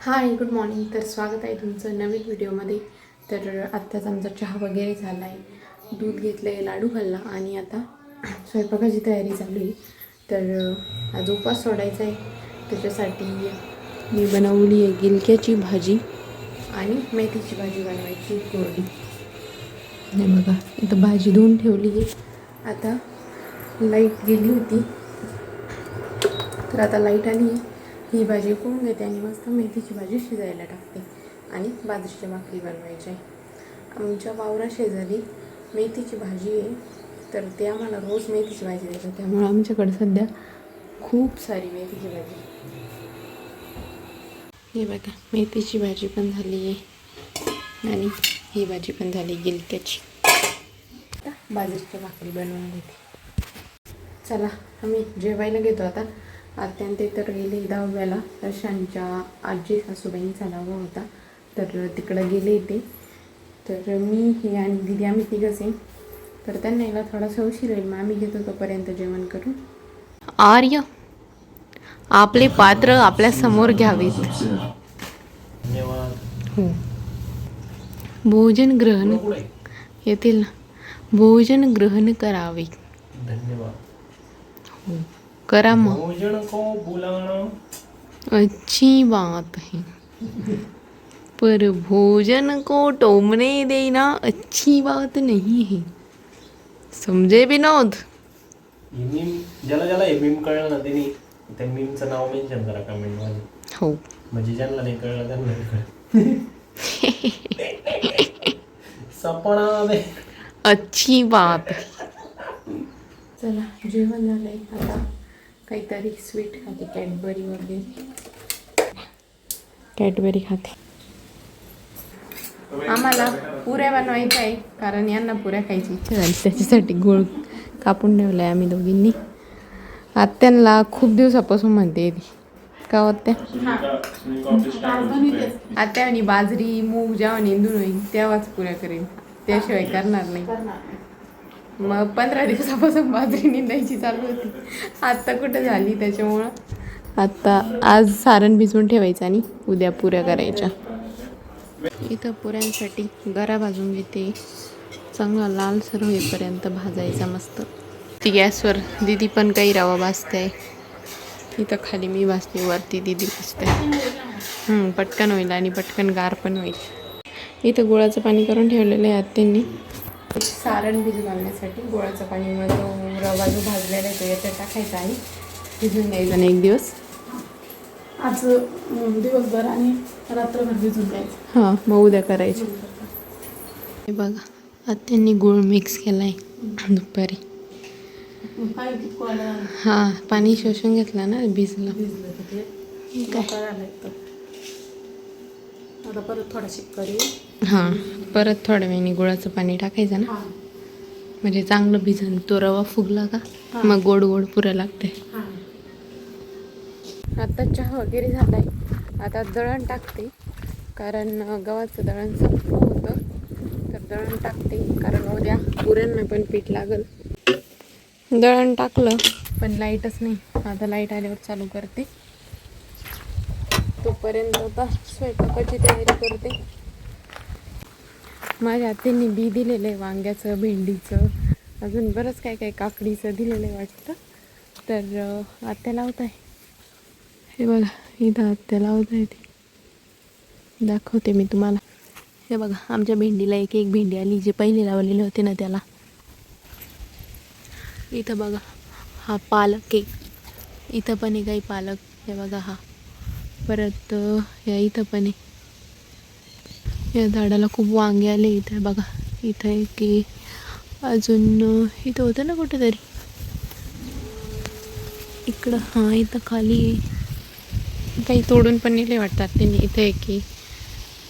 Hi good morning तर स्वागत आहे तुमचं नवीन व्हिडिओमध्ये. तर आत्ताच आमचा चहा वगैरे झाला आहे दूध घेतलं आहे लाडू खाल्ला आणि आता स्वयंपाकाची तयारी चालू आहे. तर आज उपास सोडायचा आहे. त्याच्यासाठी मी बनवली आहे गिलक्याची भाजी आणि मेथीची भाजी बनवायची कोरडी. नाही बघा इथं भाजी धुवून ठेवली आहे. आता लाइट गेली होती. तर आता लाइट आली आहे. ही भाजी उकळून घेते आणि मस्त मेथीची भाजी शिजायला टाकते आणि बाजरीची भाकरी बनवायची. आहे आमच्या वावरा शेजारी मेथीची भाजी आहे तर ते आम्हाला रोज मेथीची भाजी देतात. त्यामुळे आमच्याकडे सध्या खूप सारी मेथीची भाजी हे बघा मेथीची भाजी पण झाली आहे आणि ही भाजी पण झाली गिलक्याची. आता बाजरीची भाकरी बनवून घेते चला आम्ही जेवायला घेतो आता. आत्यान ते तर गेले दहाव्याला दर्शनच्या आजी सासूबाईंचा दहावा होता. तर तिकडं गेले ते. तर मी हे आणि दिदी आम्ही तिघंच आहे तर त्यांना यायला थोडासा उशीर होईल. मग आम्ही घेतो तोपर्यंत जेवण करून. आर्य आपले पात्र आपल्यासमोर घ्यावेत. धन्यवाद हो. भोजन ग्रहण येतील ना भोजन ग्रहण करावे. धन्यवाद. हो. करा मग भोजन को बुलाना अच्छी बात है। पर भोजन को टोमने देना अच्छी बात नहीं है। समझे विनोद? मीम ज्याला ज्याला हे मीम कळलं ना त्यांनी त्या मीमचं नाव मेन्शन करा कमेंटमध्ये. हो. म्हणजे ज्यांना नाही कळलं त्यांना नाही कळलं. सपना दे. अच्छी बात चला जेवण झालंय आता. काहीतरी स्वीट खाते कॅडबरी वगैरे. कॅडबरी खाते. आम्हाला पुऱ्या बनवायच्या आहे कारण यांना पुऱ्या खायची इच्छा झाली. त्याच्यासाठी गुळ कापून ठेवला आहे आम्ही दोघींनी. आत्यांना खूप दिवसापासून म्हणते ती. का हो आत्या? आत्या आणि बाजरी मूग जेव्हा निंदून होईल तेव्हाच पुऱ्या करेन. त्याशिवाय करणार नाही. मग पंधरा दिवसापासून बाजरी निंदायची चालू होती. आत्ता कुठं झाली त्याच्यामुळं? आत्ता आज सारण भिजवून ठेवायचं आणि उद्या पुऱ्या करायच्या. इथं पुऱ्यांसाठी गरा भाजून घेते. चांगला लालसर होईपर्यंत भाजायचा मस्त. ती गॅसवर दिदी पण काही रवा भाजते. इथं खाली मी भाजते वरती दिदी भाजते. पटकन होईल आणि पटकन गार पण होईल. इथं गुळाचं पाणी करून ठेवलेलं आहे आत्यांनी. सारण भिजू घालण्यासाठी गुळाचं पाणी मग तो रवा जो भाजलेला आहे तो याच्यात टाकायचा आणि भिजून द्यायचा ना एक दिवस? आज दिवसभर आणि रात्रभर भिजून द्यायचं हां मग उद्या करायचं. हे बघा आत्यांनी गुळ मिक्स केला आहे दुपारी हां पाणी शोषून घेतला ना भिजलं. भिजलं काय? आता परत थोडाशी करी. हां परत थोड्या वेळाने गुळाचं पाणी टाकायचं ना? म्हणजे चांगलं भिजन. तो रवा फुगला का. मग गोड गोड पुऱ्या लागते. हां. आता चहा वगैरे झाला आहे आता दळण टाकते. कारण गव्हाचं दळण संपलं होतं. तर दळण टाकते. कारण उद्या पुऱ्यांना पण पीठ लागल. दळण टाकलं पण लाईटच नाही. आता लाइट आल्यावर चालू करते. तोपर्यंत आता स्वयंपाकाची तयारी करते. माझ्या आत्यांनी बी दिलेलं आहे वांग्याचं भेंडीचं. अजून बरंच काय काय काकडीचं दिलेलं आहे वाटतं. तर आत्या लावत आहे. हे बघा इथं आत्या लावत आहे ती. दाखवते मी तुम्हाला. हे बघा आमच्या भेंडीला एक एक भेंडी आली जे पहिले लावलेले होते ना त्याला. इथं बघा हा पालक आहे. इथं पण आहे काही पालक. हे बघा हा. परत या इथं पण आहे. या झाडाला खूप वांगे आले इथं बघा. इथं आहे की अजून इथं होतं ना कुठेतरी? इकडं हां इथं खाली काही तोडून पण नेले वाटतात त्यांनी. इथं आहे की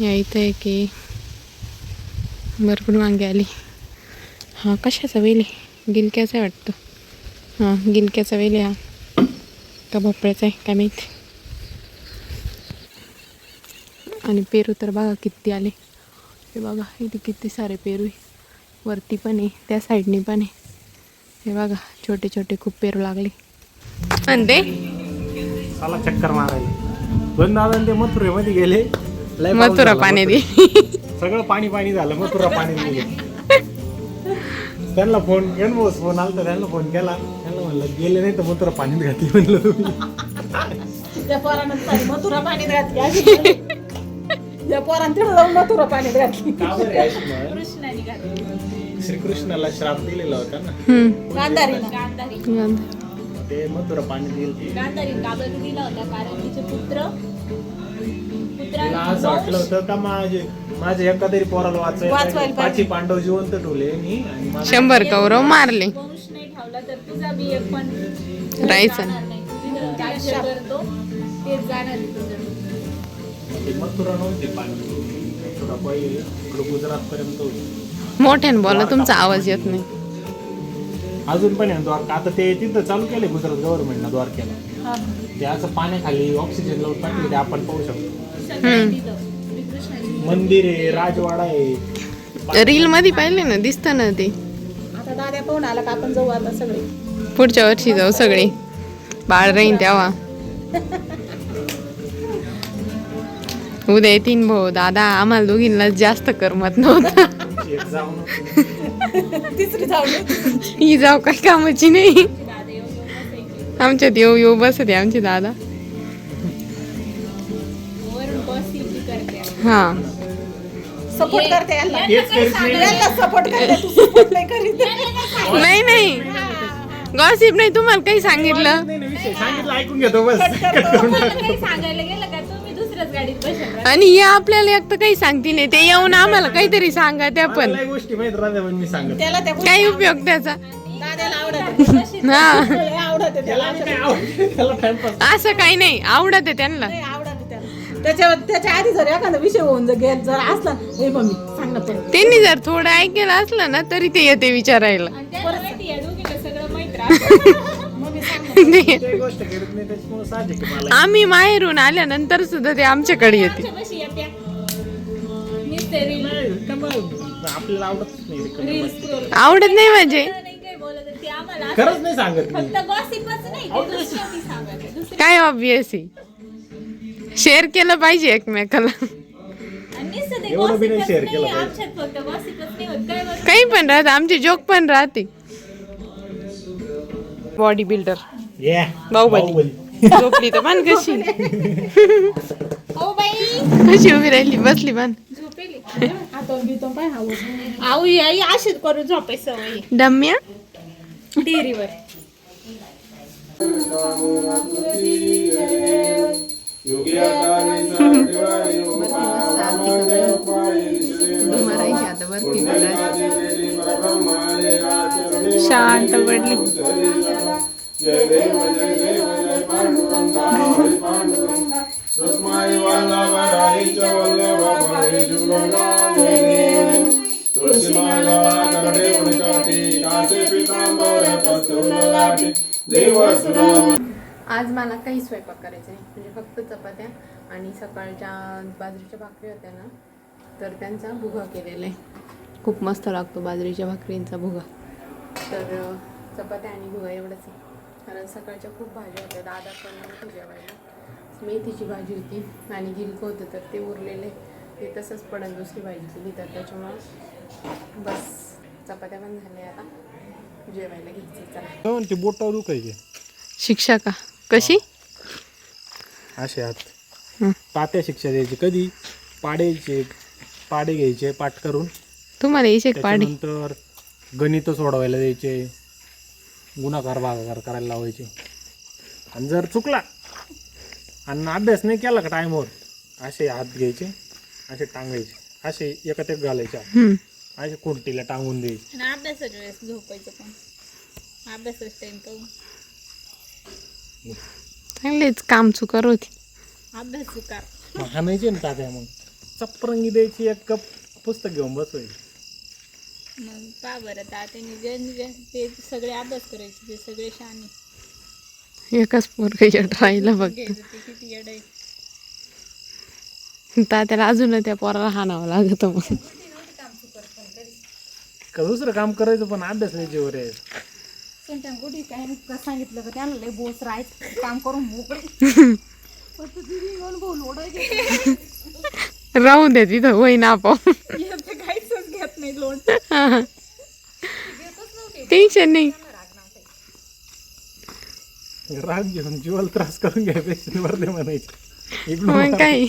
या इथं आहे की भरपूर वांगे आली. हां कशाचा वेल आहे? गिलक्याचा आहे वाटतं. हां गिलक्याचा वेल आहे हा. का भोपळ्याचा आहे? काय माहिती. आणि पेरू तर बघा किती आले. हे बघा इथे किती सारे पेरू आहे. वरती पण आहे त्या साईडनी पण आहे. हे बघा छोटे छोटे खूप पेरू लागले. आणि ते चला चक्कर मारायला. पण दादा ते मथुरेमध्ये गेले. लय पाऊस मथुरा झाला पाणी दे. मथुरा. सगळं पाणी पाणी झालं मथुरा पाणी गेले त्यांना फोन गणबोस फोन आलता त्यांना फोन केला. त्यांना म्हणलं गेले नाही तर मथुरा पाणीत घातली म्हणलं तुम्ही. त्या पोरानं सारी मथुरा पाण्यात घातली त्या पोरानं तिथं जाऊन मथुरा पाण्यात घातली. का बरं आहे अशी म्हण? कृष्णाने घातली. श्रीकृष्णाला श्राप दिलेला होता ना? गांधारी. ते मथुरा पाणी दिलं गांधारी काबल दिला होता कारण तिचे पुत्र असं वाटलं होतं का माझे माझ्या एका तरी पोराला वाचवायला पाहिजे. पाची पांडव जिवंत ठेवले मी आणि शंभर कौरव मारले. वंश नाही ठेवला तर तुझा बी एक पण राहायचं. जाणार नाही. तुझी जो राज्य करतो तेच जाणार आहे तुझं पाणी होती मोठ्याने बोला तुमचा आवाज येत नाही. अजून पण आहे द्वारका. आता ते तिथं चालू केले गुजरात गव्हर्नमेंटनं द्वारकेला. ते असं पाण्याखाली ऑक्सिजन लावून टाकले ते आपण पाहू शकतो. मंदिर आहे राजवाडा आहे. रील मध्ये पाहिले ना दिसत ना ते. आता दाद्या पाहून आला का आपण जाऊ आता सगळे. पुढच्या वर्षी जाऊ सगळे. बाळ राहीन तेव्हा. उद्या येतीन भाऊ. दादा आम्हाला दोघींना जास्त करमत नव्हतं. तिसरी ही जाऊ काय कामाची नाही. आमच्यात येऊ येऊ बसते आमचे दादा. हा. सपोर्ट करते सपोर्ट करते. तू सपोर्ट नाही करीत. नाही नाही. गॉसिप नाही तुम्हाला काही सांगितलं? ऐकून घेतो बस. काही दुसऱ्याच गाडीत बसेल आणि हे आपल्याला एक तर काही सांगते नाही. ते येऊन आम्हाला काहीतरी सांगा त्या पण मला गोष्टी माहीत राहत्या पण मी सांगत त्याला त्या काय उपयोग त्याचा. दाद्याला आवडत हा. आवडत त्याला. त्याला काय आवडतं, त्याला टाइमपास असं काही नाही. आवडत आहे त्यांना. नाही आवडत त्याला. त्याच्या त्याच्या आधी जर एखादा विषय होऊन जर गेल जर असला हे मम्मी सांग ना परत. त्यांनी जर थोडं ऐकेलं असलं ना तरी ते येते विचारायला. ते- ते गोष्ट करत नाही त्याच्यामुळे साहजिक आहे मला आम्ही माहेरून आल्यानंतर सुद्धा ते आमच्याकडे येते. कशी येत्या नुसते रील नाही, त्यामुळे आपल्याला आवडत नाही रिकामं रील बस. स्क्रोल आवडत नाही म्हणजे? नाही काय बोलत ते आम्हाला खरंच नाही सांगत मी. फक्त गॉसिपच नाही ते दुसरं बी सांगायचं दुसरं काय ऑब्विस शेअर केलं पाहिजे एकमेकाला. आणि नुसतं ते एवढं बी नाही gossipच share नाही, केलं पाहिजे. आमच्यात फक्त गॉसिपच नाही होत. काय बरं काही पण राहत आमचे जोक पण राहते. बॉडी बिल्डर ये बाहुबली झोपली तर मान कशी. बाई. कशी उभी राहिली? बसली मान झोपेली. आता बितो पाय आऊ आई अशीच करू झोपाय सवय डम्या? डेअरीवर शांत पडली. आज मला काही स्वयंपाक करायचा नाही म्हणजे फक्त चपात्या आणि सकाळच्या बाजरीच्या भाकरी होत्या ना तर त्यांचा भुगा केलेला आहे. खूप मस्त लागतो बाजरीच्या भाकरींचा भुगा. तर चपात्या आणि भुगा एवढंच आहे. कारण सकाळच्या खूप भाज्या होत्या. दादा पण नव्हते जेवायला. मेथीची भाजी होती आणि गिलकं होतं तर ते उरलेले. ते तसंच पडन दुसरी भाजी केली तर त्याच्यामुळं बस चपात्या पण झाल्या आता. जेवायला घ्यायचं चला. ते बोटावर दुखायचे शिक्षा का? कशी? असे हात हं. तात्या शिक्षा द्यायची. कधी? पाड्याचे पाडे घ्यायचे पाठ करून. तुम्हाला एक पाडी. त्याच्यानंतर गणित सोडवायला द्यायचे. गुणाकार भागाकार करायला लावायचे. आणि जर चुकला आणि अभ्यास नाही केला का टाईमवर असे हात घ्यायचे असे टांगायचे असे एकात एक घालायचे. असे कुंटीला टांगून द्यायचे. आणि अभ्यासाच्या वेळेस झोपायचं पण. अभ्यासाच टाइम पाहून. चांगलेच काम चुकार होती अभ्यास चुकार. मग हाणायचे ना तात्या मग चपरंगी द्यायची एक कप पुस्तक घेऊन बसवायची. मग का बरं तात्याने जे जे- ते सगळे अभ्यास करायचे ते सगळे शहाणे. एकच पोरग येत राहिलं ते किती येड आहे. त्याला अजून त्या पोराला हाणावं लागत मग का दुसरं काम करायचं पण अभ्यास द्यायची वर आहे. त्यांच्या कुठे काय सांगितलं का? त्यांना लय बोस राहायचं. काम करून मोकळे. राहून द्या तिथं होईन घेत नाही लोन टेन्शन नाही. राग घेऊन जीवाला त्रास करून वरले म्हणायचे. मग काय?